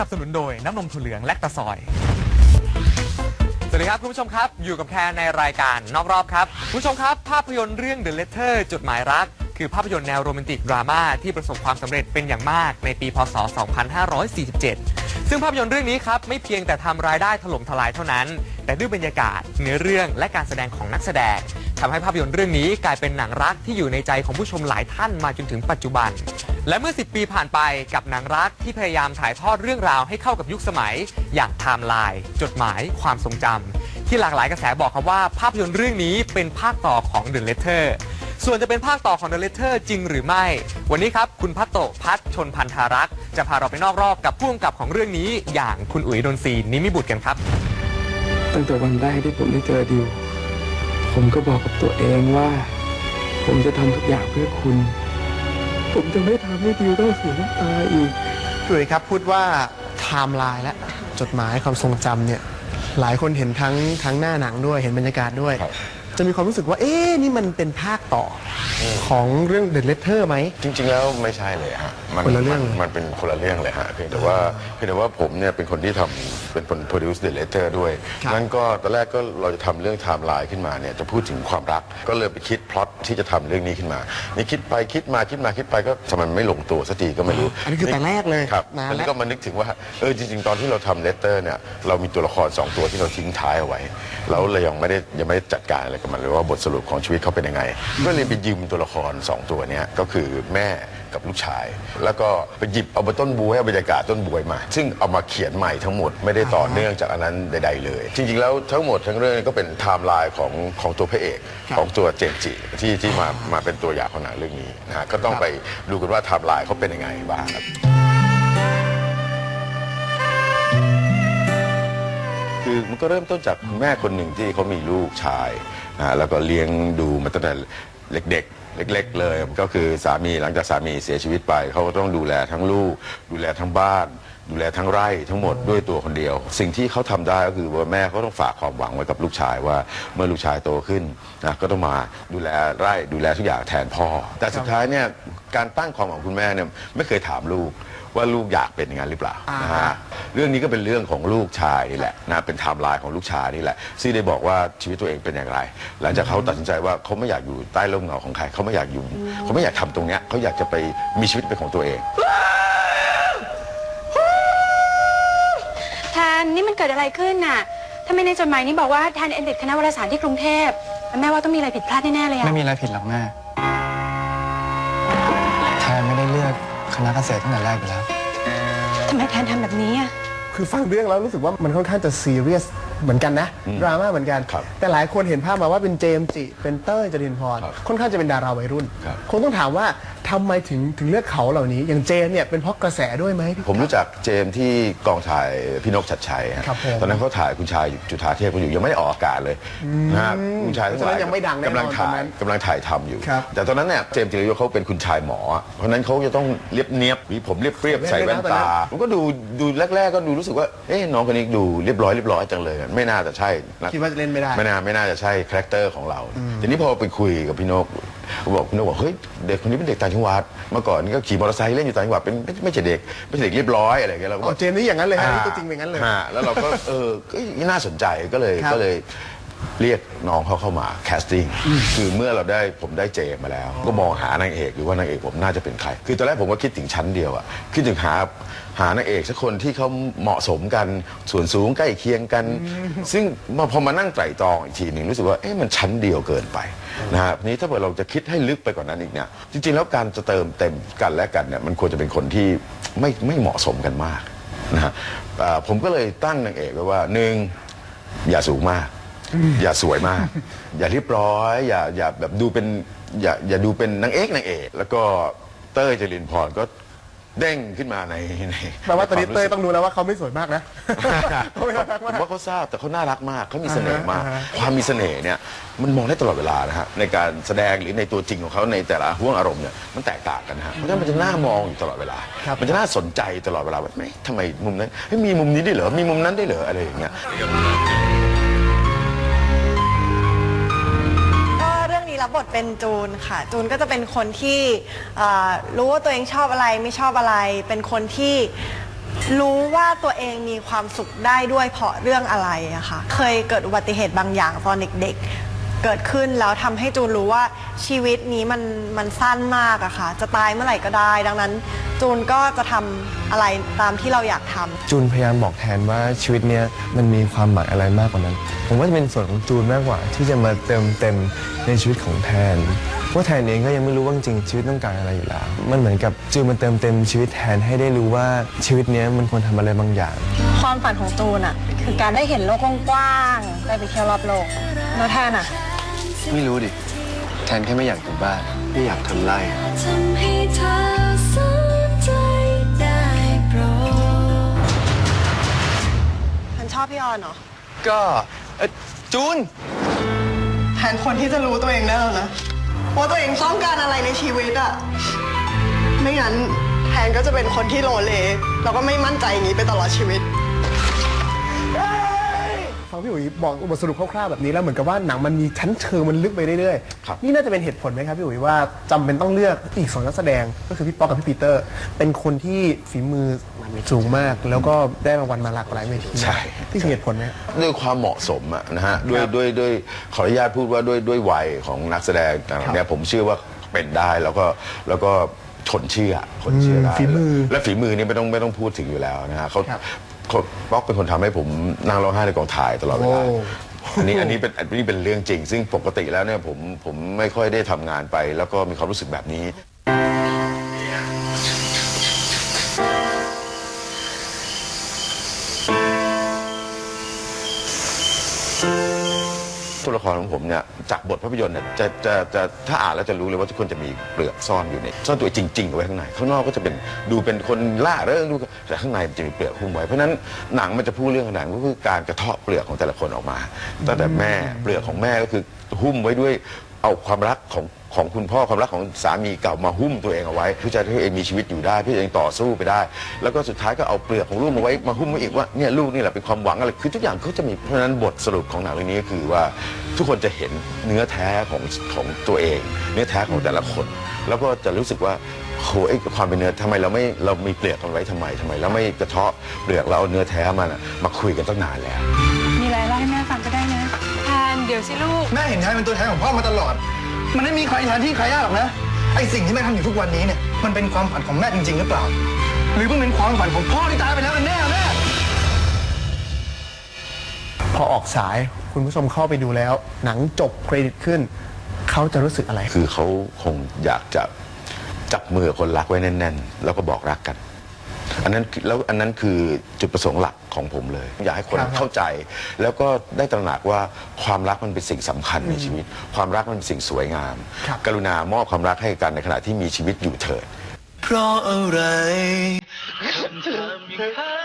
นับสนุนโดยน้ำนมถั่วเหลืองและตะซอย สวัสดีครับคุณผู้ชมครับ อยู่กับแคนในรายการนอกรอบครับคุณผู้ชมครับ ภาพยนตร์เรื่อง The Letter จดหมายรัก คือภาพยนตร์แนวโรแมนติกดราม่าที่ประสบความสำเร็จเป็นอย่างมากในปี พศ 2547 ซึ่งภาพยนตร์เรื่องนี้ครับไม่เพียงแต่ทำรายได้ถล่มทลายเท่านั้น แต่ด้วยบรรยากาศเนื้อเรื่องและการแสดงของนักแสดงทำให้ภาพยนตร์เรื่องนี้กลายเป็นหนังรักที่อยู่ในใจของผู้ชมหลายท่านมาจนถึงปัจจุบัน และเมื่อ 10 ปีผ่านไปกับหนังรักที่พยายามถ่ายทอดเรื่องราวให้เข้ากับยุคสมัย อย่างไทม์ไลน์จดหมายความทรงจำที่หลากหลายกระแสบอกครับว่าภาพยนตร์เรื่องนี้เป็นภาคต่อของ The Letter ส่วนจะเป็นภาคต่อของ The Letter จริงหรือไม่ วันนี้ครับ คุณพัตโตะพัฒชนพันธารักษ์จะพาเราไปนอกรอบกับผู้กำกับของเรื่องนี้ อย่างคุณอุ๋ยดนทรีนิมิบุตรกันครับ ตั้งแต่วันแรกที่ผมได้เจอดิว ผมก็บอกกับตัวเองว่า ผมจะทำทุกอย่างเพื่อคุณ ผมจะไม่ทำให้ดิวต้องเสียน้ำตาอีกพี่อุ๋ยครับพูดว่าไทม์ไลน์และจดหมายความทรงจำเนี่ยหลายคนเห็นทั้งทั้งหน้าหนังด้วยเห็นบรรยากาศด้วย จะมีความรู้สึกว่า เอ๊ะนี่มันเป็นภาคต่ออของเรื่อง The Letter ไหม จริง ๆ แล้วไม่ใช่เลยฮะมัคนละเรื่องมันมันเป็นคนละเรื่องเลยฮะเพียงแต่ว่าเพียงแต่ว่าผมเนี่ยเป็นคนที่ทำเป็นคน produce the letter ด้วยครับงั้นก็ตอนแรกก็เราจะทำเรื่องไทม์ไลน์ขึ้นมาเนี่ยจะพูดถึงความรักก็เลยไปคิดพล็อตที่จะทำเรื่องนี้ขึ้นมา นี่คิดไปคิดมาคิดมาคิดไปก็ทำไมมันไม่ลงตัวสักทีก็ไม่รู้อันนี้คือแต่แรกเลยครับนานแล้ว แล้วก็มานึกถึงว่าเออจริง ๆ ตอนที่เราทำเลตเตอร์เนี่ยเรามีตัวละครสองตัวที่เราทิ้งท้ายเอาไว้แล้วเรายังไม่ได้ยังไม่ได้จัดการอะไรกับมันเลยว่าบทสรุปของชีวิตเขาเป็นยังไง ก็เลยไปยืมตัวละครสองตัวเนี้ก็คือแม่กับลูกชาย แล้วก็ไปหยิบเอาต้นบวยเอาบรรยากาศต้นบวยมา ซึ่งเอามาเขียนใหม่ทั้งหมดไม่ได้ต่อเนื่องจากอันนั้นใด ๆ เลย จริง ๆ แล้วทั้งหมดทั้งเรื่องก็เป็นไทม์ไลน์ของของตัวพระเอกของตัวเจมส์จิที่ที่มามาเป็นตัวอย่างของหนังเรื่องนี้นะฮะก็ต้องไปดูกันว่าไทม์ไลน์เขาเป็นยังไงบ้างครับคือมันก็เริ่มต้นจากคุณแม่คนหนึ่งที่เขามีลูกชาย นะแล้วก็เลี้ยงดูมาตั้งแต่เด็กๆ เล็ก ๆ เลย ก็คือสามีหลังจากสามีเสียชีวิตไป เขาก็ต้องดูแลทั้งลูก ดูแลทั้งบ้าน ดูแลทั้งไร่ทั้งหมดด้วยตัวคนเดียว สิ่งที่เขาทำได้ก็คือว่าแม่เขาต้องฝากความหวังไว้กับลูกชายว่าเมื่อลูกชายโตขึ้นนะก็ต้องมาดูแลไร่ดูแลทุกอย่างแทนพ่อ แต่สุดท้ายเนี่ยการตั้งความหวังคุณแม่เนี่ยไม่เคยถามลูก ว่าลูกอยากเป็นอย่างนั้นหรือเปล่า นะฮะเรื่องนี้ก็เป็นเรื่องของลูกชายนี่แหละนะเป็นไทม์ไลน์ของลูกชายนี่แหละซี่ได้บอกว่าชีวิตตัวเองเป็นอย่างไร หลังจากเขาตัดสินใจว่าเขาไม่อยากอยู่ใต้ร่มเงาของใครเขาไม่อยากอยู่เขาไม่อยากทำตรงเนี้ยเขาอยากจะไปมีชีวิตเป็นของตัวเอง แทนนี่มันเกิดอะไรขึ้นน่ะทำไมในจดหมายนี้บอกว่าแทนเอ็นเด็ดคณะวารสารที่กรุงเทพแม่ว่าต้องมีอะไรผิดพลาดแน่ๆเลยอะไม่มีอะไรผิดหรอกแม่แทนไม่ได้เลือก คณะเกษตรตั้งแต่แรกอยู่แล้ว ทำไมแทนทำแบบนี้อะคือฟังเรื่องแล้วรู้สึกว่ามันค่อนข้างจะซีเรียสเหมือนกันนะ ดราม่าเหมือนกัน ครับแต่หลายคนเห็นภาพมาว่าเป็นเจมส์จิ เป็นเต้ยจรินพร ครับค่อนข้างจะเป็นดาราวัยรุ่น ครับ คงต้องถามว่าทำไมถึงถึงเลือกเขาเหล่านี้ อย่างเจมส์เนี่ยเป็นเพราะกระแสด้วยไหมพี่ ผมรู้จักเจมส์ที่กองถ่ายพี่นกชัดชัยฮะครับผมตอนนั้นเขาถ่ายคุณชายจุฑาเทพเขาอยู่ยังไม่ได้ออกอากาศเลยนะฮะคุณชายทั้งหลายเพราะฉะนั้นยังไม่ดังแน่นอนกำลังถ่าตอนนั้ยนกำลังถ่ายทำอยู่ ครับแต่ตอนนั้นเนี่ยเจมส์จิรยุเขาเป็นคุณชายหมอ เพราะฉะนั้นเขาจะต้องเรียบเนียบหวีผมเรียบเรียบใส่แว่นตาผมก็ดูดูแรก ๆ ก็ดูรู้สึกว่าเอ๊ะน้องคนนี้ดูเรียบร้อยเรียบร้อยจังเลยไม่น่าจะใช่นะ คิดว่าจะเล่นไม่ได้ ไม่น่าไม่น่าจะใช่คาแรคเตอร์ของเรา ทีนี้พอไปคุยกับพี่นกเขา บอกพี่นกบอกเฮ้ยเด็กคนนี้เป็นเด็กต่างจังหวัดเมื่อก่อนก็ขี่มอเตอร์ไซค์เล่นอยู่ต่างจังหวัดเป็นไม่ไม่ใช่เด็กไม่ใช่เด็กเรียบร้อยอะไรอย่างเงี้ยเราก็บอ๋ออก เจมส์นี่อย่างนั้นเลยฮะนี่ตัวจริงเป็นอย่างนั้นเลย ฮะแล้วเราก็ เออก็น่าสนใจก็เลยครับ ก็เลย เรียกน้องเขาเข้ามาแคสติ้งคือเมื่อเราได้ผมได้เจมาแล้ว ก็มองหานางเอกหรือว่านางเอกผมน่าจะเป็นใคร คือตอนแรกผมก็คิดถึงชั้นเดียวอะคิดถึงหาหานางเอกสักคนที่เขาเหมาะสมกันส่วนสูงใกล้เคียงกัน ซึ่งมาพอมานั่งไตร่ตรองอีกทีหนึ่งรู้สึกว่าเอ๊ะมันชั้นเดียวเกินไปนะฮะทีนี้ถ้าเกิดเราจะคิดให้ลึกไปกว่านนั้นอีกเนี่ยจริง ๆ แล้วการจะเติมเต็มกันและกันเนี่ยมันควรจะเป็นคนที่ไม่ไม่เหมาะสมกันมากนะฮะผมก็เลยตั้งนางเอกไว้ว่าหนึ่งอย่าสูงมาก อย่าสวยมาก อย่าเรียบร้อย อย่าอย่าแบบดูเป็นอย่าอย่าดูเป็นนางเอกนางเอกแล้วก็เต้ยจรินพรก็เด้งขึ้นมาในในแปลว่าตอนนี้ใควมเต้ยรู้สึกต้องรู้แล้วว่าเขาไม่สวยมากนะเขาไม่น่ารักผมมากว่าเขาทราบแต่เขาน่ารักมากเขามีเสน่ห์มากอ่าฮะความมีเสน่ห์เนี่ยมันมองได้ตลอดเวลานะฮะในการแสดงหรือในตัวจริงของเขาในแต่ละห่วงอารมณ์เนี่ยมันแตกต่างกันนะฮะเพราะฉะนั้นมันจะน่ามองอยู่ตลอดเวลา ครับ มันจะน่าสนใจตลอดเวลาว่าเอ๊ะทำไมมุมนั้นเฮ้ยมีมุมนี้ได้วยเหรอมีมุมนั้นได้วยเหรออะไรอย่างเงี้ย รับบทเป็นจูนค่ะ จูนก็จะเป็นคนที่เอ่อรู้ว่าตัวเองชอบอะไรไม่ชอบอะไร เป็นคนที่รู้ว่าตัวเองมีความสุขได้ด้วยเพราะเรื่องอะไรอะค่ะ เคยเกิดอุบัติเหตุบางอย่างตอนเด็กๆ เกิดขึ้นแล้วทำให้จูนรู้ว่าชีวิตนี้มันมันสั้นมากอะค่ะ จะตายเมื่อไหร่ก็ได้ ดังนั้น จูนก็จะทำอะไรตามที่เราอยากทำ จูนพยายามบอกแทนว่าชีวิตเนี้ยมันมีความหมายอะไรมากกว่านั้น ผมว่าจะเป็นส่วนของจูนมากกว่า ที่จะมาเติมเต็มในชีวิตของแทนเพราะแทนเองก็ยังไม่รู้ว่าจริงๆชีวิตต้องการอะไรอยู่แล้ว มันเหมือนกับจูนมาเติมเต็มชีวิตแทนให้ได้รู้ว่าชีวิตเนี้ยมันควรทำอะไรบางอย่าง ความฝันของจูนอะคือการได้เห็นโลกกว้างๆได้ไปเที่ยวรอบโลกแล้วแทนอะ ไม่รู้ดิ แทนแค่ไม่อยากอยู่บ้าน ไม่อยากทำไร ทำให้เธอสนใจได้โปรดฉันชอบพี่ออนเหรอก็เอ่อจูนแทนคนที่จะรู้ตัวเองได้แล้วนะว่าตัวเองต้องการอะไรในชีวิตอะไม่งั้นแทนก็จะเป็นคนที่โลเลแล้วก็ไม่มั่นใจอย่างนี้ไปตลอดชีวิตฟัง พี่อุ๋ยบอกบทสรุปคร่าวๆแบบนี้แล้วเหมือนกับว่าหนังมันมีชั้นเชิงมันลึกไปเรื่อยครับ ๆนี่น่าจะเป็นเหตุผลไหมครับพี่อุ๋ยว่าจำเป็นต้องเลือกอีกสองนักแสดงก็คือพี่ป๊อกกับพี่ปีเตอร์ เป็นคนที่ฝีมือสูงมาก แล้วก็ได้รางวัลมาหลากหลายเวทีใช่ ที่คือเหตุผลไหม ด้วยความเหมาะสมอะนะฮะด้วยด้วยด้วยขออนุญาตพูดว่าด้วยด้วยวัยของนักแสดงต่างๆเนี่ยผมเชื่อว่าเป็นได้แล้วก็แล้วก็คนเชื่อคนเชื่อได้อืมฝีมือและฝีมือนี่ไม่ต้องไม่ต้องพูดถึงอยู่แล้วนะฮะเขาครับ เขาป๊อกเป็นคนทำให้ผมนั่งร้องไห้ในกองถ่ายตลอดเวลา โอ้ อันนี้อันนี้เป็นอันนี้เป็นเรื่องจริง ซึ่งปกติแล้วเนี่ยผมผมไม่ค่อยได้ทำงานไป แล้วก็มีความรู้สึกแบบนี้ ตัวละครของผมเนี่ยจากบทภาพยนตร์เนี่ยจะจะจะถ้าอ่านแล้วจะรู้เลยว่าทุกคนจะมีเปลือกซ่อนอยู่ในซ่อนตัวจริงๆเอาไว้ข้างในข้างนอกก็จะเป็นดูเป็นคนล่าเริงดูแต่ข้างในมันจะมีเปลือกหุ้มไว้เพราะฉะนั้นหนังมันจะพูดเรื่องหนังก็คือการกระเทาะเปลือกของแต่ละคนออกมาตั้งแต่แม่เปลือกของแม่ก็คือหุ้มไว้ด้วยเอาความรักของ ของคุณพ่อความรักของสามีเก่ามาหุ้มตัวเองเอาไว้เพื่อจะให้ตัวเองมีชีวิตอยู่ได้เพื่อจะเองต่อสู้ไปได้ แล้วก็สุดท้ายก็เอาเปลือกของลูกมาไว้มาหุ้มไว้อีกว่าเนี่ยลูกนี่แหละเป็นความหวังอะไรคือทุกอย่างเขาจะมีเพราะฉะนั้นบทสรุปของหนังเรื่องนี้ก็คือว่าทุกคนจะเห็นเนื้อแท้ของของตัวเอง เนื้อแท้ของแต่ละคน แล้วก็จะรู้สึกว่าโหไอ้ความเป็นเนื้อทำไมเราไม่เรามีเปลือกมันไว้ทำไมทำไมเราไม่กระเทาะเปลือกเราเอาเนื้อแท้มันอะมาคุยกันตั้งนานแล้ว มีอะไรเล่าให้แม่ฟังก็ได้นะ แทนเดี๋ยวสิลูก แม่เห็นแทนเป็นตัวแทนของพ่อมาตลอด มันไม่มีใครแทนที่ใครได้หรอกนะ ไอสิ่งที่แม่ทำอยู่ทุกวันนี้เนี่ย มันเป็นความฝันของแม่จริง ๆ หรือเปล่า หรือมันเป็นความฝันของพ่อที่ตายไปแล้วกันแน่แม่พอออกสายคุณผู้ชมเข้าไปดูแล้ว หนังจบเครดิตขึ้น เขาจะรู้สึกอะไร คือเขาคงอยากจะจับมือคนรักไว้แน่น ๆ แล้วก็บอกรักกัน อันนั้นคือแล้วอันนั้นคือจุดประสงค์หลักของผมเลย อยากให้คนครับเข้าใจ แล้วก็ได้ตระหนักว่าความรักมันเป็นสิ่งสำคัญในชีวิต ความรักมันเป็นสิ่งสวยงาม ครับ กรุณามอบความรักให้กันในขณะที่มีชีวิตอยู่เถิด เพราะอะไรไ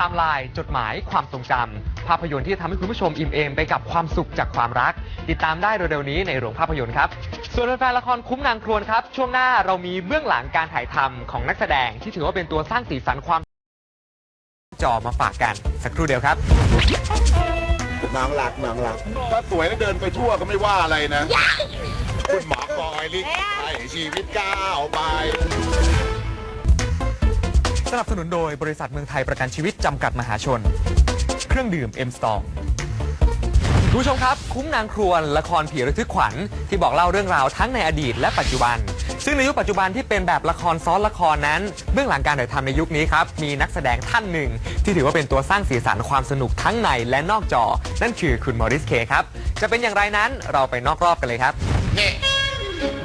ทม์ไลน์จดหมายความทรงจำภาพยนตร์ที่ทำให้คุณผู้ชมอิ่มเอมไปกับความสุขจากความรัก ติดตามได้เร็วๆนี้ในโรงภาพยนตร์ครับ ส่วนแฟนๆละครคุ้มนางครวนครับ ช่วงหน้าเรามีเบื้องหลังการถ่ายทำของนักแสดงที่ถือว่าเป็นตัวสร้างสีสันความจอมาฝากกันสักครู่เดียวครับน้องรักน้องรัก ถ้าสวยแล้วเดินไปทั่วก็ไม่ว่าอะไรนะ คุณหมอคอยลิให้ชีวิตก้าวไป สนับสนุนโดยบริษัทเมืองไทยประกันชีวิตจำกัดมหาชน เครื่องดื่ม M Storm คุณผู้ชมครับ คุ้มนางครวนละครผีระทึกขวัญที่บอกเล่าเรื่องราวทั้งในอดีตและปัจจุบัน ซึ่งในยุคปัจจุบันที่เป็นแบบละครซ้อนละครนั้นเบื้องหลังการถ่ายทำในยุคนี้ครับมีนักแสดงท่านหนึ่ง ที่ถือว่าเป็นตัวสร้างสีสันความสนุกทั้งในและนอกจอ นั่นคือคุณมอริสเคครับจะเป็นอย่างไรนั้นเราไปนอกรอบกันเลยครับนี่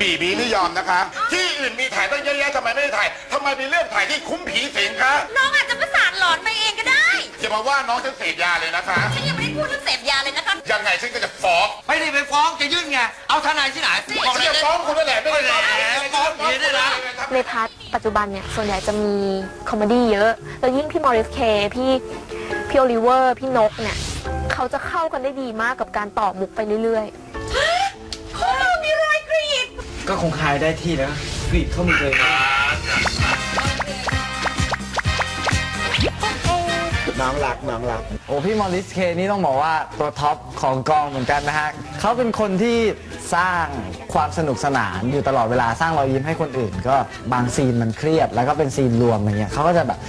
บีบีไม่ยอมนะคะ ที่อื่นมีถ่ายตั้งเยอะแยะทำไมไม่ได้ถ่ายทำไมมีเรื่องถ่ายที่คุ้มผีสิงคะน้องอาจจะประสาทหลอนไปเองก็ได้ อย่ามาว่าน้องฉันเสพยาเลยนะคะฉันยังไม่ได้พูดเรื่องเสพยาเลยนะคะ ยังไงฉันก็จะฟ้องไม่ได้ไปฟ้องจะยื่นไง เอาทนายที่ไหนฉันจะฟ้องคุณนั่นแหละไม่ได้ฟ้องผีได้ละในพาร์ทปัจจุบันเนี่ยส่วนใหญ่จะมีคอมเมดี้เยอะแล้วยิ่งพี่มอริสเคพี่พี่โอลิเวอร์พี่นกเนี่ยเขาจะเข้ากันได้ดีมากกับการต่อมุกไปเรื่อย ก็คงคายได้ที่แล้วกรีดเข้ามาเลยๆน้องรักน้องรัก โอ้พี่มอริสเคนี่ต้องบอกว่าตัวท็อปของกองเหมือนกันนะฮะเขาเป็นคนที่สร้างความสนุกสนานอยู่ตลอดเวลาสร้างรอยยิ้มให้คนอื่น ก็บางซีนมันเครียด แล้วก็เป็นซีนรวมอย่างเงี้ยเขาก็จะแบบ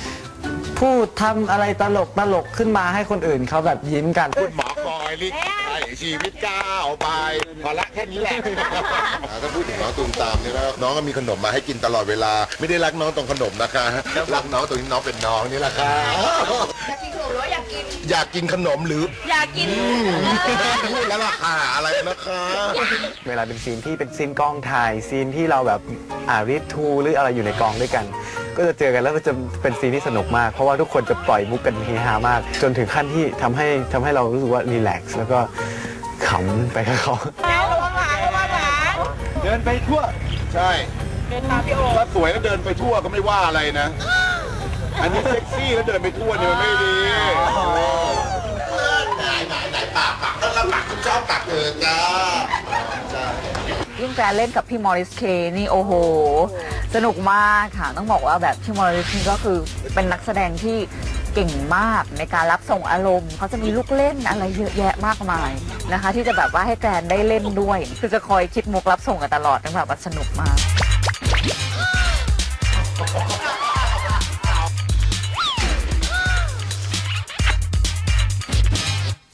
พูดทำอะไรตลกตลกขึ้นมาให้คนอื่นเขาแบบยิ้มกันคุณหมอกอยลิกให้ ชีวิตก้าวไปพอละแค่นี้แหละ ถ้าพูดถึงน้องตูมตามเนี่ยนะน้องก็มีขนมมาให้กินตลอดเวลา ไม่ได้รักน้องตรงขนมนะคะรักน้องตรงที่น้องเป็นน้องนี่แหละค่ะอยากกินขนมหรืออยากกิน อยากกินขนมหรือ อยากกินพูดแล้วล่ะค่ะอะไรนะคะ เวลาเป็นซีนที่เป็นซีนกองถ่ายซีนที่เราแบบอ่ารีดทูหรืออะไรอยู่ในกองด้วยกัน ก็จะเจอกันแล้วก็จะเป็นซีนที่สนุกมาก เพราะว่าทุกคนจะปล่อยมุกกันเฮฮามาก จนถึงขั้นที่ทำให้ทำให้เรารู้สึกว่ารีแลกซ์แล้วก็ ขำไปกับเขาเดินไปทั่ว ใช่ถ้าสวยแล้วเดินไปทั่วก็ไม่ว่าอะไรนะ อันนี้เซ็กซี่แล้วเดินไปทั่วเนี่ยมันไม่ดีไหนไหนไหนปากปากแล้วปากคุณชอบปากเออจ้ายิ่งแกรนเล่นกับพี่มอริสเคนี่โอ้โห สนุกมากค่ะ ต้องบอกว่าแบบพี่มอริสนี่ก็คือเป็นนักแสดงที่ เก่งมากในการรับส่งอารมณ์ เขาจะมีลูกเล่นอะไรเยอะแยะมากมายนะคะ ที่จะแบบว่าให้แกรนได้เล่นด้วย คือจะคอยคิดมุกรับส่งกันตลอดนั่นแบบว่าสนุกมาก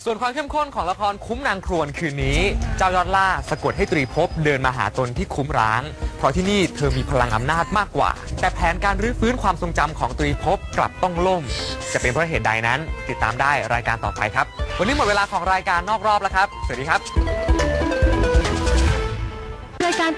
ส่วนความเข้มข้นของละครคุ้มนางครวนคืนนี้ เจ้ายอดล่าสะกดให้ตรีภพเดินมาหาตนที่คุ้มร้าง เพราะที่นี่เธอมีพลังอำนาจมากกว่า แต่แผนการรื้อฟื้นความทรงจำของตรีภพกลับต้องล่ม จะเป็นเพราะเหตุใดนั้น ติดตามได้รายการต่อไปครับ วันนี้หมดเวลาของรายการนอกรอบแล้วครับ สวัสดีครับ